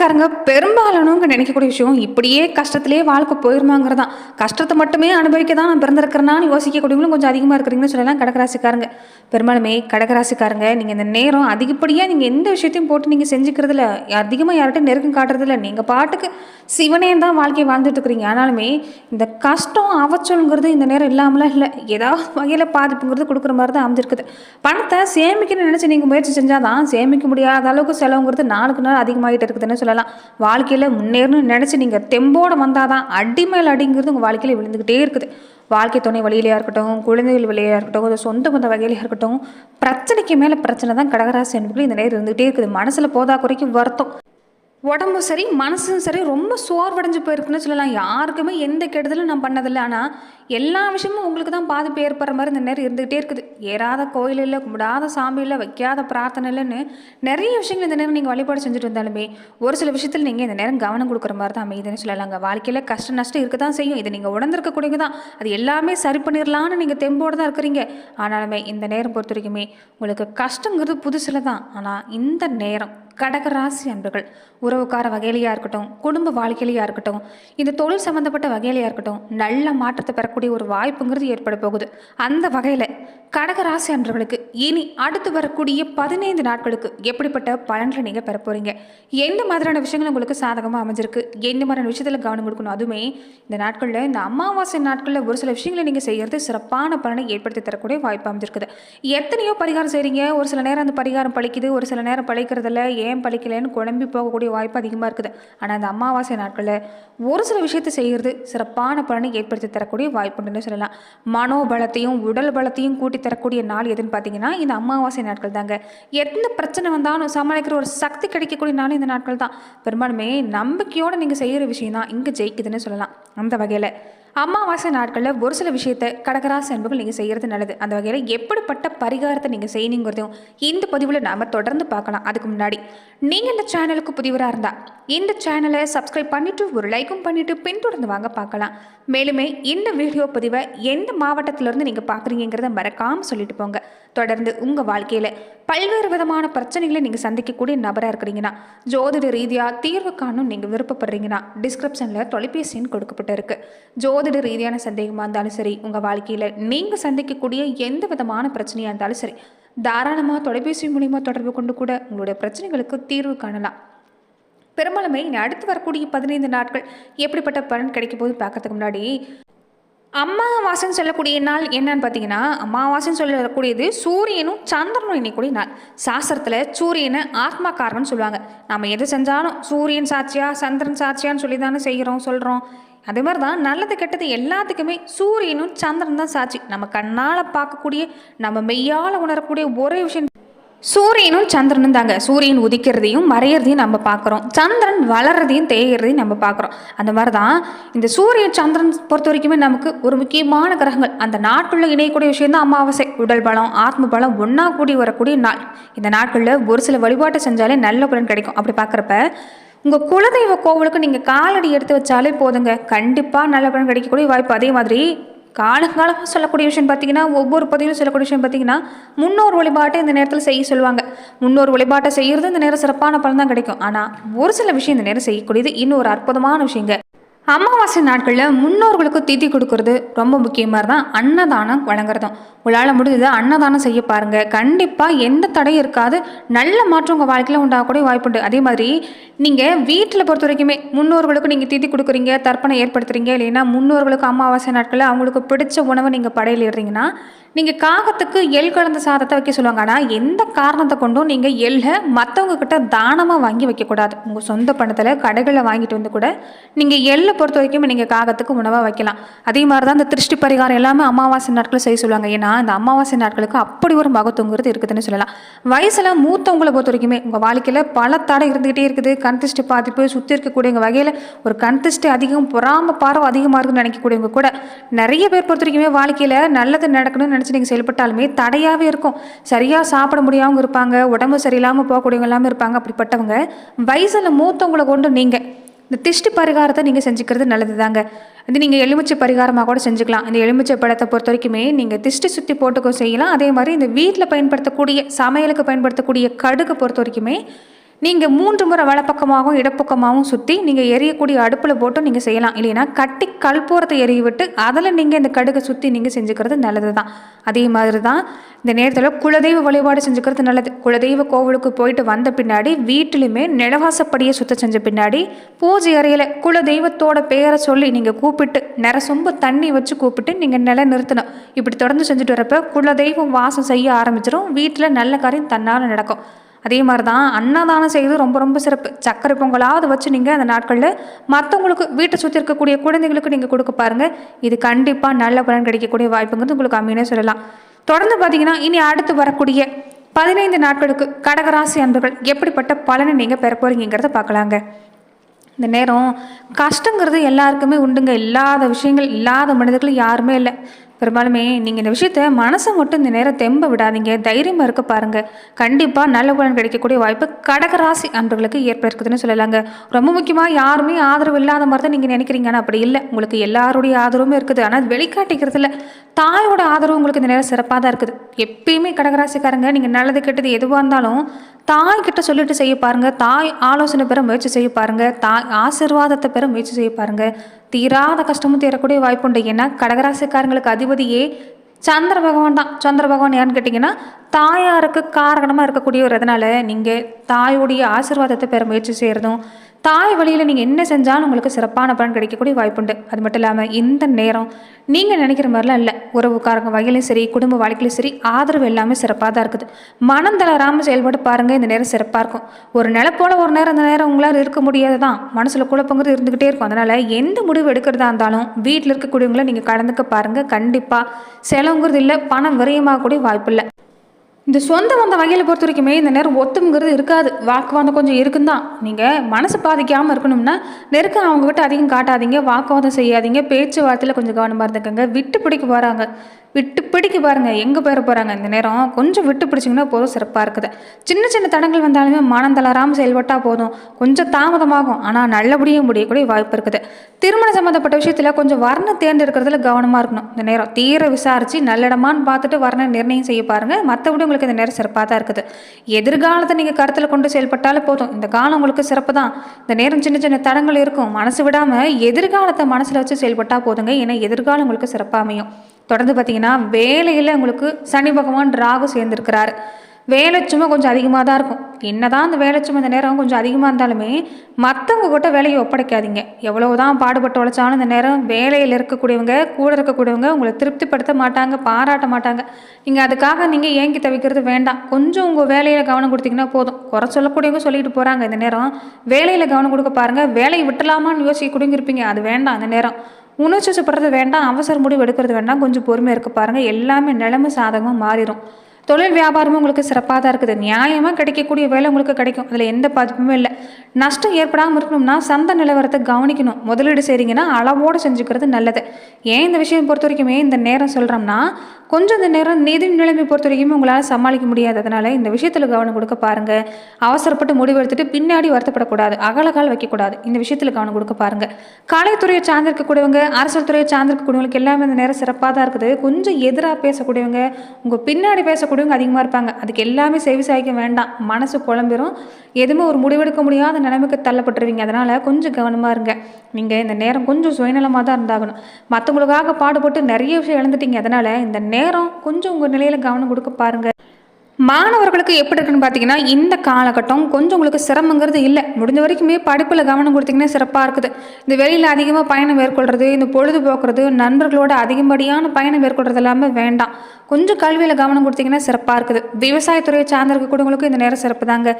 கடகராசிக்காரங்க பெரும்பாலானவங்க நினைக்கக்கூடிய விஷயம் இப்படியே கஷ்டத்திலே வாழ்க்கை போயிருமாங்கிறதான் கஷ்டத்தை மட்டுமே அனுபவிக்க தான் நான் பிறந்திருக்கிறேனான்னு யோசிக்கக்கூடியவங்களும் கொஞ்சம் அதிகமாக இருக்கிறீங்கன்னு சொல்லலாம் கடகராசிக்காரங்க. பெரும்பாலுமே கடகராசிக்காரங்க நீங்கள் இந்த நேரம் அதிகப்படியாக நீங்கள் எந்த விஷயத்தையும் போட்டு நீங்கள் செஞ்சுக்கிறதுல அதிகமாக யார்கிட்டையும் நெருக்கம் காட்டுறதில்ல. நீங்கள் பாட்டுக்கு சிவனே தான் வாழ்க்கையை வாழ்ந்துட்டு இருக்கிறீங்க. ஆனாலுமே இந்த கஷ்டம் அவச்சொல்ங்கிறது இந்த நேரம் இல்லாமலாம் இல்லை. ஏதாவது வகையில் பாதிப்புங்கிறது கொடுக்குற மாதிரி தான் அமைஞ்சிருக்குது. பணத்தை சேமிக்கணும்னு நினச்சி நீங்கள் முயற்சி செஞ்சால் தான் சேமிக்க முடியாத அளவுக்கு செலவுங்கிறது நாளுக்கு நாள் அதிகமாகிட்டு இருக்குதுன்னு சொல்லலாம். வாழ்க்கையில் முன்னேறணும்னு நினச்சி நீங்கள் தெம்போட வந்தால் தான் அடி மேல் அடிங்கிறது உங்கள் வாழ்க்கையில் விழுந்துக்கிட்டே இருக்குது. வாழ்க்கை துணை வழியிலையாக இருக்கட்டும் குழந்தைகள் வழியாக இருக்கட்டும் சொந்த பந்த வகையிலையாக இருக்கட்டும் பிரச்சனைக்கு மேலே பிரச்சனை தான் கடகராசி என்பது இந்த நேரம் இருந்துகிட்டே இருக்குது. மனசில் போதா குறைக்கும் வருத்தம். உடம்பும் சரி மனசும் சரி ரொம்ப சோர்வடைஞ்சு போயிருக்குன்னு சொல்லலாம். யாருக்குமே எந்த கெடுதலும் நான் பண்ணதில்லை. ஆனால் எல்லா விஷயமும் உங்களுக்கு தான் பாதிப்பு ஏற்படுற மாதிரி இந்த நேரம் இருந்துகிட்டே இருக்குது. ஏறாத கோயில் இல்லை கும்பிடாத சாமி இல்லை வைக்காத பிரார்த்தனை இல்லைன்னு நிறைய விஷயங்கள் இந்த நேரம் நீங்கள் வழிபாடு செஞ்சுட்டு இருந்தாலுமே ஒரு சில விஷயத்தில் நீங்கள் இந்த நேரம் கவனம் கொடுக்குற மாதிரி தான் அமைதுன்னு சொல்லலாங்க வாழ்க்கையில் கஷ்ட நஷ்டம் இருக்க தான் செய்யும். இது நீங்கள் உணர்ந்திருக்கக்கூடியது தான். அது எல்லாமே சரி பண்ணிடலான்னு நீங்கள் தெம்போடு தான் இருக்கிறீங்க. ஆனாலுமே இந்த நேரம் பொறுத்த வரைக்குமே உங்களுக்கு கஷ்டங்கிறது புதுசில் தான். ஆனால் இந்த நேரம் கடகராசி அன்பர்கள் உறவுக்கார வகையிலையாக இருக்கட்டும் குடும்ப வாழ்க்கையிலையாக இருக்கட்டும் இந்த தொழில் சம்மந்தப்பட்ட வகையிலையாக இருக்கட்டும் நல்ல மாற்றத்தை பெறக்கூடிய ஒரு வாய்ப்புங்கிறது ஏற்பட போகுது. அந்த வகையில் கடகராசி அன்பர்களுக்கு இனி அடுத்து வரக்கூடிய பதினைந்து நாட்களுக்கு எப்படிப்பட்ட பலன்களை நீங்கள் பெற போகிறீங்க எந்த மாதிரியான விஷயங்கள் உங்களுக்கு சாதகமாக அமைஞ்சிருக்கு? எந்த மாதிரியான விஷயத்தில் கவனம் கொடுக்கணும்? அதுவுமே இந்த நாட்களில் இந்த அமாவாசை நாட்களில் ஒரு சில விஷயங்களை நீங்கள் செய்கிறது சிறப்பான பலனை ஏற்படுத்தி தரக்கூடிய வாய்ப்பு அமைஞ்சிருக்குது. எத்தனையோ பரிகாரம் செய்கிறீங்க ஒரு சில நேரம் அந்த பரிகாரம் பழிக்குது ஒரு சில நேரம் பழிக்கிறதில்ல. ஏன் ஏன் பழிக்கலைன்னு குழம்பி போகக்கூடிய வாய்ப்பு அதிகமாக இருக்குது. ஆனால் அந்த அமாவாசை நாட்களில் ஒரு சில விஷயத்தை செய்கிறது சிறப்பான பலனை ஏற்படுத்தி தரக்கூடிய வாய்ப்புண்டுன்னு சொல்லலாம். மனோபலத்தையும் உடல் பலத்தையும் கூட்டி தரக்கூடிய நாள் எதுன்னு பார்த்தீங்கன்னா இந்த அமாவாசை நாட்கள் தாங்க. எந்த பிரச்சனை வந்தாலும் சமாளிக்கிற ஒரு சக்தி கிடைக்கக்கூடிய நாள் இந்த நாட்கள் தான். பெரும்பாலுமே நம்பிக்கையோடு நீங்கள் செய்கிற விஷயம் தான் இங்கே ஜெயிக்குதுன்னு சொல்லலாம். அந்த வகையில் அமாவாசை நாட்களில் ஒரு சில விஷயத்தை கடகராசி அன்புகள் நீங்கள் செய்கிறது நல்லது. அந்த வகையில் எப்படிப்பட்ட பரிகாரத்தை நீங்கள் செய்யணுங்கிறதையும் இந்த பதிவில் நாம் தொடர்ந்து பார்க்கலாம். அதுக்கு முன்னாடி நீங்கள் இந்த சேனலுக்கு புதிவராக இருந்தால் இந்த சேனலை சப்ஸ்கிரைப் பண்ணிவிட்டு ஒரு லைக்கும் பண்ணிவிட்டு பின்தொடர்ந்து வாங்க பார்க்கலாம். மேலுமே இந்த வீடியோ பதிவை எந்த மாவட்டத்திலேருந்து நீங்கள் பார்க்குறீங்கிறத மறக்காமல் சொல்லிட்டு போங்க. தொடர்ந்து உங்கள் வாழ்க்கையில் பல்வேறு விதமான பிரச்சனைகளை நீங்கள் சந்திக்கக்கூடிய நபராக இருக்கிறீங்கன்னா ஜோதிட ரீதியாக தீர்வு காணும் நீங்கள் விருப்பப்படுறீங்கன்னா டிஸ்கிரிப்ஷனில் தொலைபேசின்னு கொடுக்கப்பட்டிருக்கு. ஜோதிட ரீதியான சந்தேகமாக இருந்தாலும் சரி உங்கள் வாழ்க்கையில் நீங்கள் சந்திக்கக்கூடிய எந்த விதமான பிரச்சனையாக இருந்தாலும் சரி தாராளமாக தொலைபேசி மூலிமா தொடர்பு கொண்டு கூட உங்களுடைய பிரச்சனைகளுக்கு தீர்வு காணலாம். பெரும்பாலுமே இனி அடுத்து வரக்கூடிய பதினைந்து நாட்கள் எப்படிப்பட்ட பலன் கிடைக்கும் போது பார்க்கறதுக்கு முன்னாடி அமாவாசைன்னு சொல்லக்கூடிய நாள் என்னன்னு பார்த்தீங்கன்னா அமாவாசைன்னு சொல்லக்கூடியது சூரியனும் சந்திரனும் இணைக்கூடிய நாள். சாஸ்திரத்தில் சூரியனை ஆத்மாக்காரன்னு சொல்லுவாங்க. நம்ம எது செஞ்சாலும் சூரியன் சாட்சியா சந்திரன் சாட்சியான்னு சொல்லி தானே செய்கிறோம் சொல்கிறோம் அதே மாதிரி தான் நல்லது கெட்டது எல்லாத்துக்குமே சூரியனும் சந்திரன் தான் சாட்சி. நம்ம கண்ணால் பார்க்கக்கூடிய நம்ம மெய்யால் உணரக்கூடிய ஒரே விஷயம் சூரியனும் சந்திரனும் தாங்க. சூரியன் உதிக்கிறதையும் மறையிறதையும் நம்ம பார்க்குறோம். சந்திரன் வளர்றதையும் தேய்கிறதையும் நம்ம பார்க்குறோம். அந்த மாதிரி தான் இந்த சூரியன் சந்திரன் பொறுத்த வரைக்குமே நமக்கு ஒரு முக்கியமான கிரகங்கள். அந்த நாட்களில் இணையக்கூடிய விஷயம் தான் அமாவாசை உடல் பலம் ஆத்ம பலம் ஒன்றா கூடி வரக்கூடிய நாள். இந்த நாட்களில் ஒரு சில வழிபாட்டை செஞ்சாலே நல்ல பலன் கிடைக்கும். அப்படி பார்க்குறப்ப உங்கள் குலதெய்வ கோவிலுக்கு நீங்கள் காலடி எடுத்து வச்சாலே போதுங்க. கண்டிப்பாக நல்ல பலன் கிடைக்கக்கூடிய வாய்ப்பு. அதே மாதிரி காலங்காலமாக சொல்லக்கூடிய விஷயம் பார்த்தீங்கன்னா ஒவ்வொரு பதிவிலும் சொல்லக்கூடிய விஷயம் பார்த்தீங்கன்னா முன்னோர் வழிபாட்டை இந்த நேரத்தில் செய்ய சொல்லுவாங்க. முன்னோர் வழிபாட்டை செய்கிறது இந்த நேரம் சிறப்பான பலன் தான் கிடைக்கும். ஆனால் ஒரு சில விஷயம் இந்த நேரம் செய்யக்கூடியது இன்னொரு அற்புதமான விஷயங்க. அமாவாசை நாட்களில் முன்னோர்களுக்கு திதி கொடுக்கறது ரொம்ப முக்கியமாக தான் அன்னதானம் வழங்குறதும். உங்களால் முடிஞ்சது அன்னதானம் செய்ய பாருங்கள் கண்டிப்பாக எந்த தடையும் இருக்காது. நல்ல மாற்றம் உங்கள் வாழ்க்கையில் உண்டாகக்கூடிய வாய்ப்புண்டு அதே மாதிரி நீங்கள் வீட்டில் பொறுத்த வரைக்குமே முன்னோர்களுக்கு நீங்கள் திதி கொடுக்குறீங்க தர்ப்பணம் ஏற்படுத்துறீங்க இல்லைன்னா முன்னோர்களுக்கு அமாவாசை நாட்களில் அவங்களுக்கு பிடிச்ச உணவை நீங்கள் படையலிடுறீங்கன்னா நீங்கள் காகத்துக்கு எள் கலந்த சாதத்தை வைக்க சொல்லுவாங்க. ஆனால் எந்த காரணத்தை கொண்டும் நீங்கள் எள்ளை மற்றவங்க கிட்ட தானமாக வாங்கி வைக்கக்கூடாது. உங்கள் சொந்த பணத்தில் கடைகளில் வாங்கிட்டு வந்து கூட நீங்கள் எள்ளை பொறுத்த வரைக்கும் நீங்கள் காகத்துக்கு உணவாக வைக்கலாம். அதே மாதிரி தான் இந்த திருஷ்டி பரிகாரம் எல்லாமே அமாவாசை நாட்கள் செய்ய சொல்லுவாங்க. ஏன்னா இந்த அமாவாசை நாட்களுக்கு அப்படி ஒரு மகத்துவங்கிறது இருக்குதுன்னு சொல்லலாம். வயசில் மூத்தவங்களை பொறுத்த வரைக்குமே உங்கள் வாழ்க்கையில் பல தடை இருந்துகிட்டே இருக்குது. கண் திருஷ்டி பாதிப்பு சுற்றி இருக்கக்கூடியவங்க வகையில் ஒரு கண் திருஷ்டி அதிகம் பொறாம பார்வை அதிகமாக இருக்குன்னு நினைக்கக்கூடியவங்க கூட நிறைய பேர் பொறுத்த வரைக்குமே வாழ்க்கையில் நல்லது நடக்கணும்னு நினச்சி நீங்கள் செயல்பட்டாலுமே தடையாகவே இருக்கும். சரியாக சாப்பிட முடியாமல் இருப்பாங்க உடம்பு சரியில்லாமல் போகக்கூடியவங்க எல்லாமே இருப்பாங்க. அப்படிப்பட்டவங்க வயசில் மூத்தவங்களை கொண்டு நீங்கள் இந்த திஷ்டி பரிகாரத்தை நீங்கள் செஞ்சுக்கிறது நல்லது தாங்க இது நீங்கள் எலுமிச்சை பரிகாரமாக கூட செஞ்சுக்கலாம். இந்த எலுமிச்சை பழத்தை பொறுத்த வரைக்குமே நீங்கள் திஷ்டி சுற்றி போட்டுக்கோ செய்யலாம். அதே மாதிரி இந்த வீட்டில் பயன்படுத்தக்கூடிய சமையலுக்கு பயன்படுத்தக்கூடிய கடுகு பொறுத்த வரைக்குமே நீங்கள் மூன்று முறை வலப்பக்கமாகவும் இடப்பக்கமாகவும் சுற்றி நீங்கள் எரியக்கூடிய அடுப்பில் போட்டு நீங்கள் செய்யலாம். இல்லைன்னா கட்டி கல்பூரத்தை எரிய விட்டு அதில் நீங்கள் இந்த கடுகை சுற்றி நீங்கள் செஞ்சுக்கிறது நல்லது தான் அதே மாதிரி தான் இந்த நேரத்தில் குலதெய்வ வழிபாடு செஞ்சுக்கிறது நல்லது. குலதெய்வ கோவிலுக்கு போயிட்டு வந்த பின்னாடி வீட்டிலுமே நிலவாசப்படியை சுத்தம் செஞ்ச பின்னாடி பூஜை அறையில் குலதெய்வத்தோட பேரை சொல்லி நீங்கள் கூப்பிட்டு நிற சொம்பு தண்ணி வச்சு கூப்பிட்டு நீங்கள் நில நிறுத்தணும் இப்படி தொடர்ந்து செஞ்சுட்டு வரப்போ குலதெய்வம் வாசம் செய்ய ஆரம்பிச்சிடும் வீட்டில் நல்ல காரியம் தன்னால் நடக்கும். அதே மாதிரி தான் அன்னதானம் செய்வது ரொம்ப ரொம்ப சிறப்பு. சக்கரை பொங்கலாவது வச்சு நீங்கள் அந்த நாட்களில் மற்றவங்களுக்கு வீட்டை சுற்றி இருக்கக்கூடிய குழந்தைங்களுக்கு நீங்கள் கொடுக்க பாருங்கள் இது கண்டிப்பாக நல்ல பலன் கிடைக்கக்கூடிய வாய்ப்புங்கிறது உங்களுக்கு அமைனே சொல்லலாம். தொடர்ந்து பார்த்தீங்கன்னா இனி அடுத்து வரக்கூடிய பதினைந்து நாட்களுக்கு கடகராசி அன்பர்கள் எப்படிப்பட்ட பலனை நீங்கள் பெற போகிறீங்கிறத பார்க்கலாங்க இந்த நேரம் கஷ்டங்கிறது எல்லாருக்குமே உண்டுங்க. இல்லாத விஷயங்கள் இல்லாத மனிதர்கள் யாருமே இல்லை. பெரும்பாலுமே நீங்கள் இந்த விஷயத்த மனசை மட்டும் இந்த நேரம் தெம்ப விடாதீங்க தைரியமாக இருக்க பாருங்கள் கண்டிப்பாக நல்ல பலன் கிடைக்கக்கூடிய வாய்ப்பு கடகராசி அன்பர்களுக்கு ஏற்படுக்குதுன்னு சொல்லலாங்க. ரொம்ப முக்கியமாக யாருமே ஆதரவு இல்லாத மாதிரி தான் நீங்கள் நினைக்கிறீங்க. ஆனால் அப்படி இல்லை. உங்களுக்கு எல்லாருடைய ஆதரவுமே இருக்குது. ஆனால் வெளிக்காட்டிக்கிறதுல தாயோட ஆதரவு உங்களுக்கு இந்த நேரம் சிறப்பாக தான் இருக்குது. எப்பயுமே கடகராசிக்காரங்க நீங்கள் நல்லது கெட்டது எதுவாக இருந்தாலும் தாய் கிட்ட சொல்லிட்டு செய்ய பாருங்க. தாய் ஆலோசனை பெற முயற்சி செய்ய பாருங்க. தாய் ஆசிர்வாதத்தை பெற முயற்சி செய்ய பாருங்க. தீராத கஷ்டமும் தீரக்கூடிய வாய்ப்புண்டு ஏன்னா கடகராசிக்காரங்களுக்கு அதிபதியே சந்திர பகவான் தான். சந்திர பகவான் யாருன்னு கேட்டிங்கன்னா தாயாருக்கு காரணமாக இருக்கக்கூடியவர். அதனால் நீங்கள் தாயுடைய ஆசிர்வாதத்தை பெற முயற்சி செய்கிறதும் தாய் வழியில் நீங்கள் என்ன செஞ்சாலும் உங்களுக்கு சிறப்பான பலன் கிடைக்கக்கூடிய வாய்ப்புண்டு. அது மட்டும் இல்லாமல் இந்த நேரம் நீங்கள் நினைக்கிற மாதிரிலாம் இல்லை. உறவுக்காரங்க வகையிலும் சரி குடும்ப வாழ்க்கையிலும் சரி ஆதரவு எல்லாமே சிறப்பாக தான் இருக்குது. மனம் தளராமல் செயல்பட்டு பாருங்கள் இந்த நேரம் சிறப்பாக இருக்கும். ஒரு நிலப்போல ஒரு நேரம் இந்த நேரம் உங்களால் இருக்க முடியாது தான் மனசில் குழப்பங்கிறது இருந்துக்கிட்டே இருக்கும். அதனால் எந்த முடிவு எடுக்கிறதா இருந்தாலும் வீட்டில் இருக்கக்கூடியவங்கள நீங்கள் கலந்துக்க பாருங்கள் கண்டிப்பாக செலவுங்கிறது இல்லை பணம் விரயமாகக்கூடிய வாய்ப்பு இல்லை. இந்த சொந்த வந்த வகையில் பொறுத்த வரைக்குமே இந்த நேரம் ஒத்துங்கிறது இருக்காது. வாக்குவாதம் கொஞ்சம் இருக்குந்தான். நீங்கள் மனசு பாதிக்காமல் இருக்கணும்னா நெருக்கம் அவங்ககிட்ட அதிகம் காட்டாதீங்க. வாக்குவாதம் செய்யாதீங்க. பேச்சுவார்த்தையில் கொஞ்சம் கவனமாக இருந்துக்கங்க. விட்டு பிடிக்க போகிறாங்க விட்டு பிடிக்க பாருங்கள் எங்கே போயிட போகிறாங்க இந்த நேரம் கொஞ்சம் விட்டு பிடிச்சிங்கன்னா போதும். சிறப்பாக இருக்குது. சின்ன சின்ன தடங்கள் வந்தாலுமே மனம் தளராமல் செயல்பட்டால் போதும். கொஞ்சம் தாமதமாகும். ஆனால் நல்லபடியாக முடியக்கூடிய வாய்ப்பு இருக்குது. திருமணம் சம்மந்தப்பட்ட விஷயத்தில் கொஞ்சம் வர்ணம் தேர்ந்தெடுக்கிறதுல கவனமாக இருக்கணும். இந்த நேரம் தீர விசாரித்து நல்லிடமான்னு பார்த்துட்டு வர்ண நிர்ணயம் செய்ய பாருங்கள் மற்றபடி உங்களுக்கு இந்த நேரம் சிறப்பாக தான் இருக்குது. எதிர்காலத்தை நீங்கள் கருத்தில் கொண்டு செயல்பட்டாலே போதும். இந்த காலம் உங்களுக்கு சிறப்பு தான். இந்த நேரம் சின்ன சின்ன தடங்கள் இருக்கும். மனசு விடாமல் எதிர்காலத்தை மனசில் வச்சு செயல்பட்டால் போதுங்க. ஏன்னா எதிர்காலம் உங்களுக்கு சிறப்பாக அமையும். தொடர்ந்து பார்த்தீங்கன்னா வேலையில் உங்களுக்கு சனி பகவான் ராகு சேர்ந்துருக்கிறாரு. வேலை சும்மா கொஞ்சம் அதிகமாக தான் இருக்கும். என்னதான் அந்த வேலை சும்மா இந்த நேரம் கொஞ்சம் அதிகமாக இருந்தாலுமே மற்றவங்க கிட்ட வேலையை ஒப்படைக்காதீங்க. எவ்வளோ தான் பாடுபட்டு உழைச்சாலும் இந்த நேரம் வேலையில் இருக்கக்கூடியவங்க கூட இருக்கக்கூடியவங்க உங்களை திருப்திப்படுத்த மாட்டாங்க பாராட்ட மாட்டாங்க. நீங்கள் அதுக்காக நீங்கள் ஏங்கி தவிக்கிறது வேண்டாம். கொஞ்சம் உங்கள் வேலையில் கவனம் கொடுத்தீங்கன்னா போதும். குறை சொல்லக்கூடியவங்க சொல்லிட்டு போகிறாங்க இந்த நேரம். வேலையில் கவனம் கொடுக்க பாருங்கள் வேலையை விட்டலாமான்னு யோசிக்க இருப்பீங்க. அது வேண்டாம் அந்த நேரம். உணர்ச்சி வசப்படுறது வேண்டாம் அவசர முடிவு எடுக்கிறது வேண்டாம் கொஞ்சம் பொறுமையாக இருக்க பாருங்கள் எல்லாமே நிலைமை சாதகமாக மாறிடும் தொழில் வியாபாரமும் உங்களுக்கு சிறப்பாக தான் இருக்குது. நியாயமாக கிடைக்கக்கூடிய வேலை உங்களுக்கு கிடைக்கும். அதில் எந்த பாதிப்புமே இல்லை. நஷ்டம் ஏற்படாமல் இருக்கணும்னா சந்தை நிலவரத்தை கவனிக்கணும். முதலீடு செய்கிறீங்கன்னா அளவோடு செஞ்சுக்கிறது நல்லது. ஏன் இந்த விஷயம் பொறுத்த வரைக்குமே இந்த நேரம் சொல்கிறோம்னா கொஞ்சம் இந்த நேரம் நிதி நிலைமை பொறுத்த வரைக்குமே உங்களால் சமாளிக்க முடியாது. அதனால் இந்த விஷயத்தில் கவனம் கொடுக்க பாருங்கள் அவசரப்பட்டு முடிவு எடுத்துட்டு பின்னாடி வருத்தப்படக்கூடாது. அகலகால் வைக்கக்கூடாது. இந்த விஷயத்தில் கவனம் கொடுக்க பாருங்கள் கலைத்துறையை சார்ந்திருக்கக்கூடியவங்க அரசியல் துறையை சார்ந்திருக்கக்கூடியவங்களுக்கு எல்லாமே இந்த நேரம் சிறப்பாக தான் இருக்குது. கொஞ்சம் எதிராக பேசக்கூடியவங்க உங்கள் பின்னாடி பேசக்கூடிய பேசக்கூடியவங்க அதிகமாக இருப்பாங்க. அதுக்கு எல்லாமே செவி சாய்க்க வேண்டாம். மனசு குழம்பிரும். எதுவுமே ஒரு முடிவெடுக்க முடியாத நிலைமைக்கு தள்ளப்பட்டுருவீங்க. அதனால் கொஞ்சம் கவனமாக இருங்க. நீங்கள் இந்த நேரம் கொஞ்சம் சுயநலமாக தான் இருந்தாகணும். மற்றவங்களுக்காக பாடுபட்டு நிறைய விஷயம் இழந்துட்டீங்க. அதனால் இந்த நேரம் கொஞ்சம் உங்கள் நிலையில் கவனம் கொடுக்க பாருங்கள் மாணவர்களுக்கு எப்படி இருக்குன்னு பார்த்தீங்கன்னா இந்த காலகட்டம் கொஞ்சம் உங்களுக்கு சிரமங்கிறது இல்லை. முடிஞ்ச வரைக்குமே படிப்பில் கவனம் கொடுத்தீங்கன்னா சிறப்பாக இருக்குது. இந்த வெளியில் அதிகமாக பயணம் மேற்கொள்கிறது இந்த பொழுதுபோக்குறது நண்பர்களோட அதிகப்படியான பயணம் மேற்கொள்றது எல்லாமே வேண்டாம். கொஞ்சம் கல்வியில் கவனம் கொடுத்தீங்கன்னா சிறப்பாக இருக்குது. விவசாயத்துறையை சார்ந்திருக்கக்கூடியவங்களுக்கு இந்த நேரம் சிறப்பு தாங்க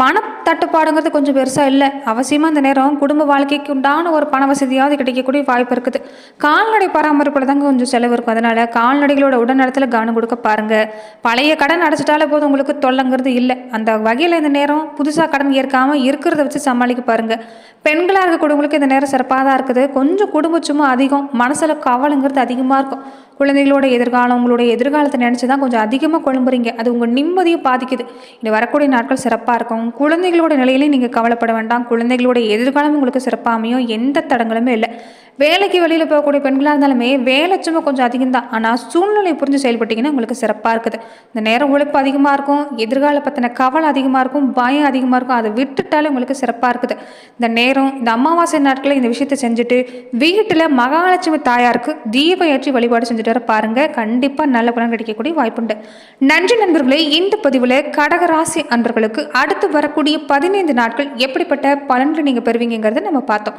பண தட்டுப்பாடுங்கிறது கொஞ்சம் பெருசாக இல்லை. அவசியமாக இந்த நேரம் குடும்ப வாழ்க்கைக்கு உண்டான ஒரு பண வசதியாவது கிடைக்கக்கூடிய வாய்ப்பு இருக்குது. கால்நடை பராமரிப்பில் தாங்க கொஞ்சம் செலவு இருக்கும். அதனால் கால்நடைகளோட உடல்நலத்தில் கவனம் கொடுக்க பாருங்கள் பழைய கடன் அடைச்சிட்டாலே போதும் உங்களுக்கு தொல்லைங்கிறது இல்லை. அந்த வகையில் இந்த நேரம் புதுசாக கடன் ஏற்காமல் இருக்கிறத வச்சு சமாளிக்க பாருங்கள் பெண்களாக இருக்கக்கூடியவங்களுக்கு இந்த நேரம் சிறப்பாக தான் இருக்குது. கொஞ்சம் குடும்ப சும்மா அதிகம். மனசில் கவலைங்கிறது அதிகமாக இருக்கும். குழந்தைகளோட எதிர்காலம் உங்களுடைய எதிர்காலத்தை நினச்சி தான் கொஞ்சம் அதிகமாக குழம்புறீங்க. அது உங்கள் நிம்மதியை பாதிக்குது. இனி வரக்கூடிய நாட்கள் சிறப்பாக இருக்கும். குழந்தைகளோட நிலையிலையும் நீங்கள் கவலைப்பட வேண்டாம். குழந்தைகளோட எதிர்காலம் உங்களுக்கு சிறப்பாமையும் எந்த தடங்களுமே இல்லை. வேலைக்கு வெளியில் போகக்கூடிய பெண்களாக இருந்தாலுமே வேலை சும்மா கொஞ்சம் அதிகம் தான் ஆனால் சூழ்நிலை புரிஞ்சு செயல்பட்டீங்கன்னா உங்களுக்கு சிறப்பாக இருக்குது. இந்த நேரம் உழைப்பு அதிகமாக இருக்கும் எதிர்கால பற்றின கவலை அதிகமாக இருக்கும் பயம் அதிகமாக இருக்கும் அதை விட்டுட்டாலே உங்களுக்கு சிறப்பாக இருக்குது. இந்த நேரம் இந்த அமாவாசை நாட்களில் இந்த விஷயத்தை செஞ்சுட்டு வீட்டில் மகாலட்சுமி தாயாருக்கு தீப ஏற்றி வழிபாடு செஞ்சுட்டு வர பாருங்கள் கண்டிப்பாக நல்ல பலன் கிடைக்கக்கூடிய வாய்ப்புண்டு. நன்றி நண்பர்களே இந்த பதிவில் கடகராசி அன்பர்களுக்கு அடுத்து வரக்கூடிய பதினைந்து நாட்கள் எப்படிப்பட்ட பலன்கள் நீங்கள் பெறுவீங்கிறத நம்ம பார்த்தோம்.